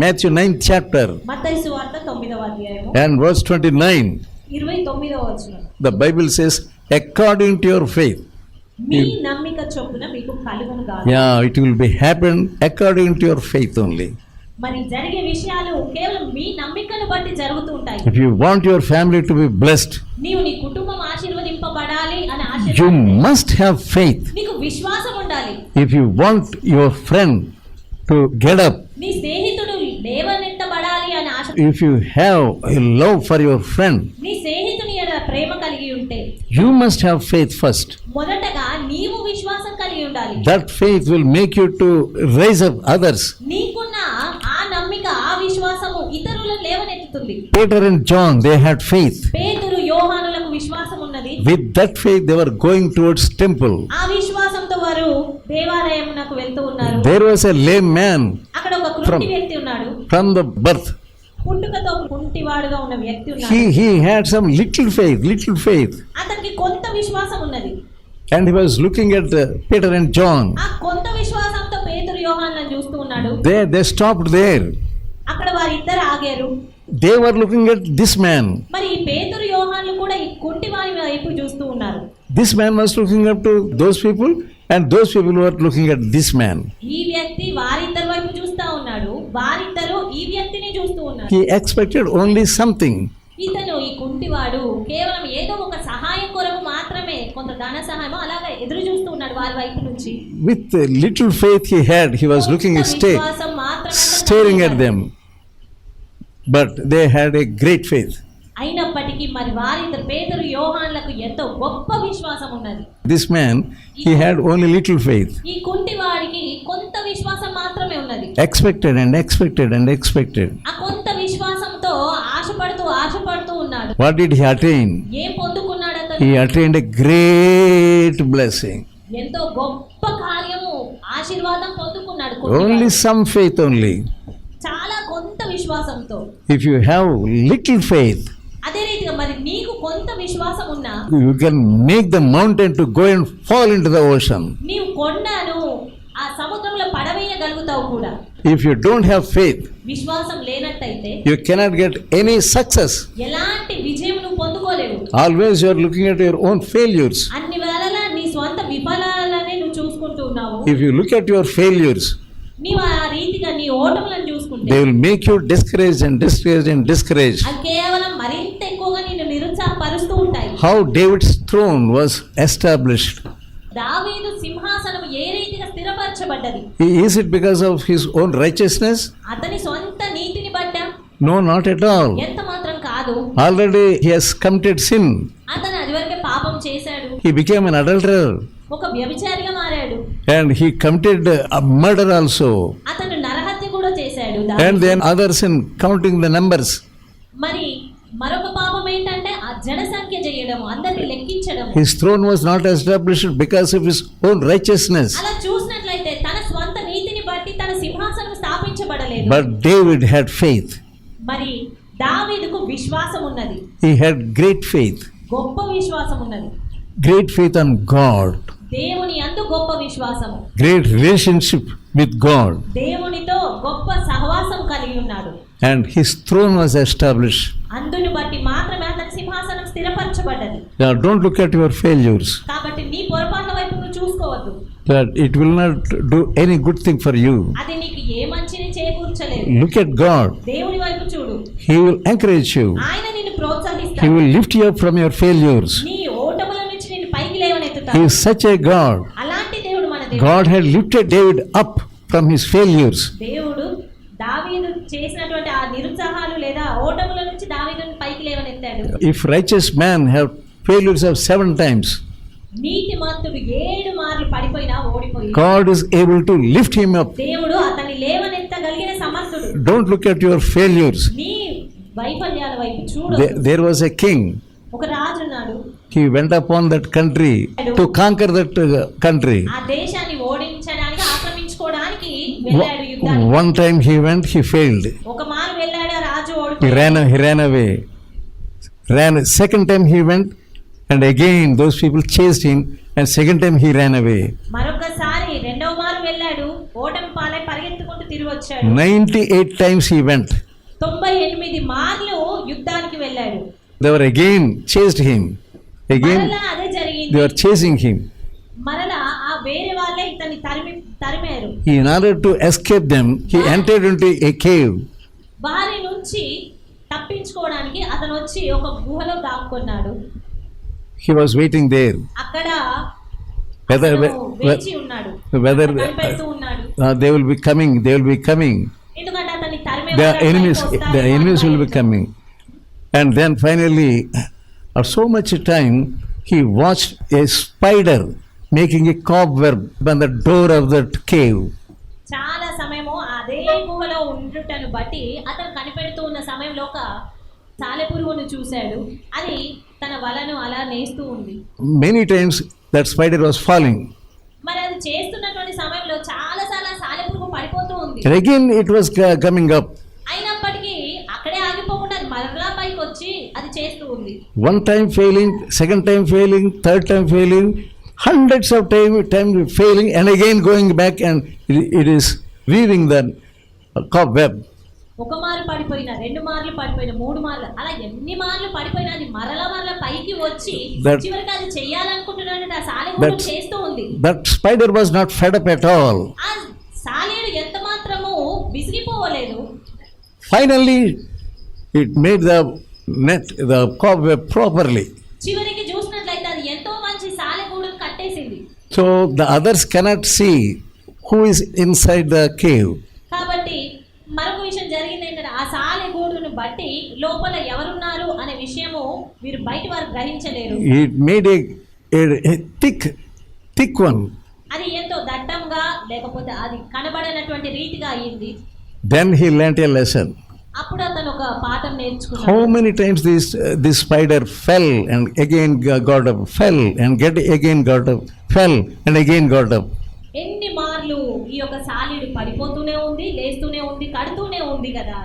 Matthew 9th chapter మత్తయి సువార్త తొమ్మిదవ అధ్యాయము and verse 29. ఇరవై తొమ్మిదవ వచనం The Bible says, according to your faith. మీ నమ్మిక చొప్పున మీకు కలుగును Yeah, it will be happen according to your faith only. మరి జరిగే విషయాలు కేవలం మీ నమ్మికను బట్టి జరుగుతూ ఉంటాయి If you want your family to be blessed, నీవు నీ కుటుంబం ఆశీర్వదింపబడాలి అని you Asha must have faith. నీకు విశ్వాసం ఉండాలి If you want your friend to get up, నీ స్నేహితుడు లేవనెత్తబడాలి అని ఆశ if you have a love for your friend, నీ స్నేహితుని ఎడల ప్రేమ కలిగి ఉంటే you must have faith first. మొదటగా నీవు విశ్వాసం కలిగి ఉండాలి That faith will make you to raise up others. నీకున్న ఆ నమ్మిక ఆ విశ్వాసము ఇతరులను లేవనెత్తుతుంది Peter and John, they had faith. పేతురు యోహానులకు విశ్వాసం ఉన్నది With that faith, they were going towards temple. ఆ విశ్వాసంతో వారు దేవాలయమునకు వెళ్తూ ఉన్నారు There was a lame man ఉన్నాడు from the birth. పుట్టుకతో కుంటివాడుగా ఉన్న వ్యక్తి ఉన్నాడు He, he had some little faith, little faith. అతనికి కొంత విశ్వాసం ఉన్నది And he was looking at uh, Peter and John. ఆ కొంత విశ్వాసంతో పేతురు యోహాన్లను చూస్తూ ఉన్నాడు They, they stopped there. అక్కడ వారిద్దరు ఆగారు They were looking at this man. మరి ఈ పేతురు యోహాన్లు కూడా ఈ కుంటి వారి వైపు చూస్తూ ఉన్నారు This man was looking up to those people, and those people were looking at this man. ఈ వ్యక్తి వారిద్దరి వారిద్దరు ఈ వ్యక్తిని చూస్తూ ఉన్నారు He expected only something. ఇతను ఈ కుంటివాడు కేవలం ఏదో ఒక సహాయం కొరకు మాత్రమే కొంత ధన సహాయం అలాగా ఎదురు చూస్తూ ఉన్నాడు వారి వైపు నుంచి With the little faith he had, he was looking కొంత stay, విశ్వాసం మాత్రమే అతను staring at కలిగి them. అయినప్పటికీ మరి వారి ఇద్దరు పేదరు యోహాన్లకు ఎంతో గొప్ప విశ్వాసం ఉన్నది. This man he had only little faith ఈ కుంటి వారికి కొంత విశ్వాసం మాత్రమే ఉన్నది. Expected and expected and expected ఆ కొంత విశ్వాసంతో ఆశపడుతూ ఆశపడుతూ ఉన్నాడు. వాట్ డిడ్ హి అటైన్ ఏం పొందుకున్నాడు అతను he attained a great blessing ఎంతో గొప్ప కార్యము ఆశీర్వాదం పొందుకున్నాడు ఓన్లీ సమ్ ఫెయిత్ ఓన్లీ చాలా కొంత విశ్వాసంతో. If you have little faith అదే రీతిగా మరి నీకు కొంత విశ్వాసం ఉన్నా you can make the mountain to go and fall into the ocean. నీవు కొండను ఆ సముద్రంలో పడవేయగలుగుతావు కూడా If you don't have faith, విశ్వాసం లేనట్టయితే you cannot get any success. ఎలాంటి విజయం నువ్వు పొందుకోలేవు Always you are looking at your own failures. అన్ని వేళలా నీ స్వంత విఫలాలనే నువ్వు చూసుకుంటూ ఉన్నావు If you look at your failures, నీవు ఆ రీతిగా నీ ఓటములను చూసుకుంటే they will make you discouraged and discouraged and discouraged. అది How David's throne was established. దావీదు సింహాసనం ఏ రీతిగా స్థిరపరచబడ్డది Is it because of his own righteousness? అతని సొంత నీతిని బట్ట No, not at all. ఎంత మాత్రం కాదు Already he has committed sin. అతను అదివరకే పాపం చేశాడు He became an adulterer ఒక వ్యభిచారిగా మారాడు and he committed a murder also. అతను నరహత్య కూడా చేశాడు And దావీదు. then other sin, counting the numbers. మరి చేయడం అందరిని లెక్కించడం His throne was not established because of his own righteousness. అలా చూసినట్లయితే తన స్వంత నీతిని బట్టి తన సింహాసనం స్థాపించబడలేదు But David had faith. మరి దావీదుకు విశ్వాసం ఉన్నది He had great faith. గొప్ప విశ్వాసం ఉన్నది Great faith on God. దేవుని అందు గొప్ప విశ్వాసము Great relationship with God. దేవునితో గొప్ప సహవాసం కలిగి ఉన్నాడు And his throne was established. అందుని బట్టి మాత్రమే అతని సింహాసనం స్థిరపరచబడ్డది Now don't look at your failures. కాబట్టి నీ పొరపాట్ల వైపు నువ్వు చూసుకోవద్దు That it will not do any good thing for you. అది నీకు ఏ మంచిని చేకూర్చలేదు Look at God. దేవుని వైపు చూడు He will encourage you. ఆయన నిన్ను He ప్రోత్సహిస్తాడు will lift you up from your failures. నీ ఓటముల నుంచి నిన్ను పైకి He లేవనెత్తుతాడు is such a God. అలాంటి దేవుడు మన దేవుడు God had lifted David up from his failures. దేవుడు చేసినటువంటి ఆ నిరుత్సాహాలు లేదా ఓటముల నుంచి దావీదుని పైకి లేవనెత్తాడు If righteous man have failures of seven times, నీతి మంతుడు ఏడు మార్లు పడిపోయినా ఓడిపోయి God is able to lift him up. దేవుడు అతన్ని లేవనెత్తగలిగిన సమర్థుడు Don't look at your failures. నీ వైఫల్యాల వైపు చూడు there was a king. ఒక రాజు ఉన్నాడు He went upon that country to conquer that uh, country. ఆ దేశాన్ని One time he went, he failed. ఒక మారు వెళ్ళాడు రాజు He ఓడిపోయాడు ran, he ran away. Ran. Second time he went, And again, those people chased him, and second time he ran away. మరొకసారి రెండవ మారు వెళ్ళాడు ఓటమి పాలై పరిగెత్తుకుంటూ తిరిగి వచ్చాడు 98 times he went. తొంభై ఎనిమిది మార్లు యుద్ధానికి వెళ్ళాడు They were again chased him. Again, మరలా అదే జరిగింది they were chasing him. మరలా ఆ వేరే వాళ్ళే ఇతన్ని తరిమి In order to escape them, he entered into a cave. వారి నుంచి తప్పించుకోవడానికి అతను వచ్చి ఒక గుహలో దాక్కున్నాడు He was waiting there. అక్కడ Whether, అతను వేచి ఉన్నాడు whether కనిపెడుతూ ఉన్నాడు uh, they will be coming, they will be coming. ఎందుకంటే అతన్ని తరిమే The వారు enemies, అటువైపు the వస్తారేమో enemies will be అని coming. And then finally, after so much time, he watched a spider Making a cobweb the door of that cave చాలా సమయము అదే గుహలో ఉండుటను బట్టి అతను కనిపెడుతూ ఉన్న సమయంలో ఒక సాలెపురుగును చూశాడు. అది తన వలను అలా నేస్తూ ఉంది. Many times that spider was following మరి అది చేస్తున్నటువంటి సమయంలో చాలా సార్లు సాలెపురుగు పడిపోతూ ఉంది. Again it was coming up అయినప్పటికీ అక్కడే ఆగిపోకుండా మరలా పైకి వచ్చి అది చేస్తూ ఉంది. One time failing second time failing third time failing hundreds of time, time failing, and again going back and it, it is weaving the uh, cobweb. ఒక మారు పడిపోయిన రెండు మార్లు పడిపోయిన మూడు మార్లు అలా ఎన్ని మార్లు పడిపోయినా అది మరలా మరలా పైకి వచ్చి చివరికి అది చెయ్యాలనుకుంటున్నాడు ఆ That's- చేస్తూ ఉంది That spider was not fed up at all. ఆ సాలేడు ఎంత మాత్రము విసిగిపోవలేదు Finally, it made the net, the cobweb properly. చివరికి చూసినట్లయితే అది ఎంతో మంచి సాలెగూడును So the others cannot see who is inside the cave. కాబట్టి మరొక విషయం జరిగింది ఏంటంటే ఆ సాలెగూడును బట్టి లోపల ఎవరున్నారు అనే విషయము వీరు బయట వారు గ్రహించలేరు It made a, a, a thick, thick one. అది ఎంతో దట్టంగా లేకపోతే అది కనబడనటువంటి రీతిగా అయ్యింది Then he learnt a lesson. అప్పుడు అతను ఒక పాఠం How నేర్చుకున్నాడు many times this uh, this spider fell and again g- got up, fell and get again got fell and again got up. ఎన్ని మార్లు ఈ యొక్క సాలీడు పడిపోతూనే ఉంది లేస్తూనే ఉంది కడుతూనే ఉంది కదా.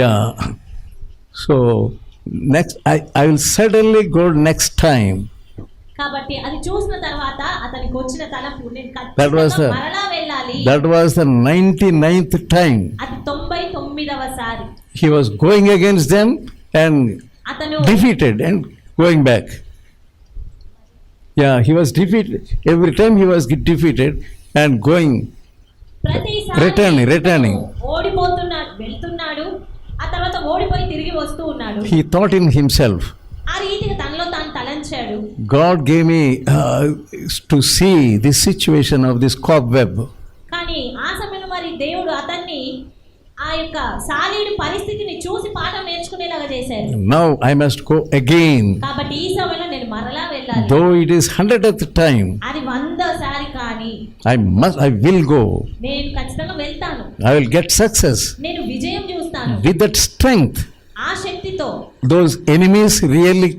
Yeah. So next, I, I will certainly go next time. కాబట్టి అది చూసిన తర్వాత అతనికి వచ్చిన తలపు ఖచ్చితంగా the- మరలా వెళ్ళాలి That was the 99th time అది తొంభై తొమ్మిదవ సారి he was going against them and అతను defeated and going back. Yeah, he was defeated. Every time he was defeated and going. ప్రతిసారి Returning, returning. ఓడిపోతున్నాడు వెళ్తున్నాడు ఆ తర్వాత ఓడిపోయి తిరిగి వస్తూ ఉన్నాడు He thought in himself, ఆ రీతిగా తనలో తాను తలంచాడు God gave me uh, to see this situation of this cobweb. కానీ ఆ సమయంలో మరి దేవుడు అతన్ని ఆ యొక్క సాలీడు పరిస్థితిని చూసి పాఠం నేర్చుకునేలాగా చేశారు Now I must go again. కాబట్టి ఈ సమయంలో వెళ్ళాలి Though it is hundredth time, అది వంద సారి కానీ I must, I will go. నేను ఖచ్చితంగా వెళ్తాను I will get success. నేను విజయం చూస్తాను With that strength, ఆ శక్తితో those enemies really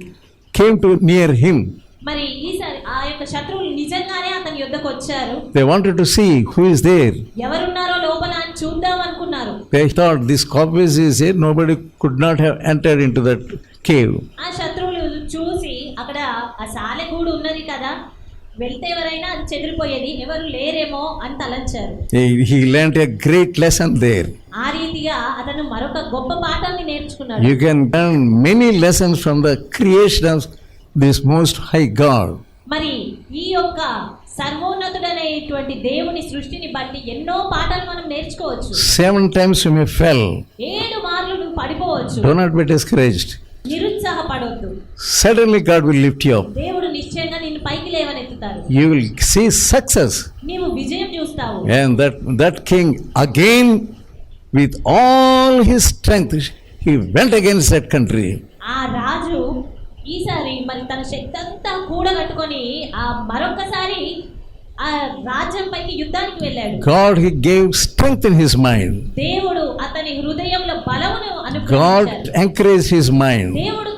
came to near him. మరి ఈసారి ఆ యొక్క శత్రువులు నిజంగానే అతని యుద్ధకు వచ్చారు They wanted to see who is there. ఎవరున్నారో లోపల అని చూద్దాం అనుకున్నారు They thought this cobweb is here, nobody could not have entered into that cave. ఆ శత్రువులు చూసి ఆ సాలె గూడు ఉన్నది కదా వెళ్తే ఎవరైనా అది చెదిరిపోయేది ఎవరు లేరేమో అని తలంచారు. గ్రేట్ లెసన్ దేర్ ఆ రీతిగా అతను మరొక గొప్ప పాఠాన్ని నేర్చుకున్నాడు. You can learn many lessons from the creation this most high God మరి ఈ యొక్క సర్వోన్నతుడనేటువంటి దేవుని సృష్టిని బట్టి ఎన్నో పాఠాలు మనం నేర్చుకోవచ్చు. సెవెన్ టైమ్స్ యు ఫెల్ ఏడు మార్లు పడిపోవచ్చు. Don't be discouraged Suddenly God will lift you up. దేవుడు నిశ్చయంగా నిన్ను పైకి లేవనెత్తుతారు You will see success. నీవు విజయం చూస్తావు And that, that king again, with all his strength, he went against that country. ఆ రాజు ఈసారి మరి తన శక్తి అంతా కూడగట్టుకొని ఆ మరొకసారి ఆ రాజ్యం పైకి యుద్ధానికి వెళ్ళాడు God he gave strength in his mind. దేవుడు అతని హృదయంలో బలమును God అనుగ్రహించారు encouraged his mind. దేవుడు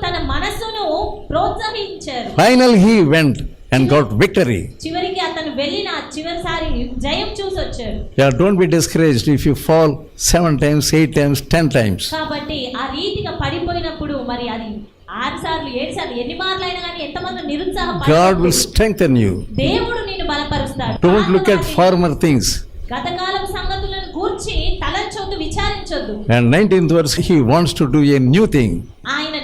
ప్రోత్సహించారు Finally he went and got victory. చివరికి అతను వెళ్ళిన చివరిసారి జయం చూసి వచ్చాడు Yeah, don't be discouraged if you fall seven times, eight times, ten times. కాబట్టి ఆ రీతిగా పడిపోయినప్పుడు మరి అది ఆరు సార్లు ఏడు సార్లు ఎన్ని మార్లు అయినా కానీ God will నిరుత్సాహం strengthen you. దేవుడు నిన్ను బలపరుస్తాడు Don't look at former things. గతకాలం సంగతులను గూర్చి తలంచొద్దు విచారించొద్దు And 19th verse, he wants to do a new thing. ఆయన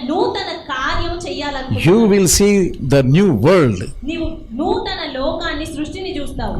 చెయ్యాలనుకుంటున్నాడు will see the new world. నీవు నూతన లోకాన్ని సృష్టిని చూస్తావు